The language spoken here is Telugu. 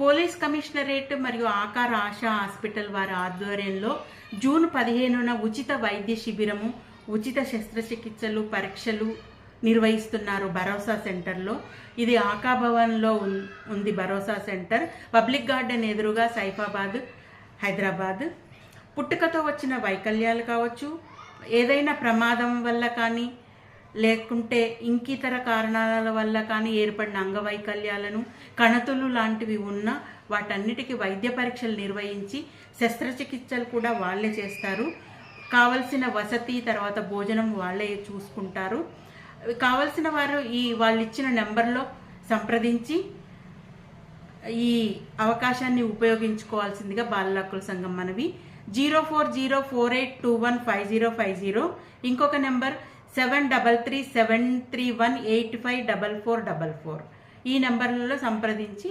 పోలీస్ కమిషనరేట్ మరియు ఆకార ఆశా హాస్పిటల్ వారి ఆధ్వర్యంలో జూన్ పదిహేనున ఉచిత వైద్య శిబిరము ఉచిత శస్త్రచికిత్సలు పరీక్షలు నిర్వహిస్తున్నారు భరోసా సెంటర్లో. ఇది ఆకాభవన్లో ఉన్- ఉంది భరోసా సెంటర్. పబ్లిక్ గార్డెన్ ఎదురుగా సైఫాబాద్ హైదరాబాద్. పుట్టుకతో వచ్చిన వైకల్యాలు కావచ్చు ఏదైనా ప్రమాదం వల్ల కానీ లేకుంటే ఇంకితర కారణాల వల్ల కానీ ఏర్పడిన అంగవైకల్యాలను కణతులు లాంటివి ఉన్న వాటన్నిటికీ వైద్య పరీక్షలు నిర్వహించి శస్త్రచికిత్సలు కూడా వాళ్ళే చేస్తారు. కావలసిన వసతి తర్వాత భోజనం వాళ్ళే చూసుకుంటారు. కావలసిన వారు ఈ వాళ్ళు ఇచ్చిన నెంబర్లో సంప్రదించి ఈ అవకాశాన్ని ఉపయోగించుకోవాల్సిందిగా బాలల సంఘం మనవి. Zero four zero four eight two one five zero five zero. ఇంకొక number seven double three seven three one eight five double four double four ఈ నెంబర్లలో సంప్రదించి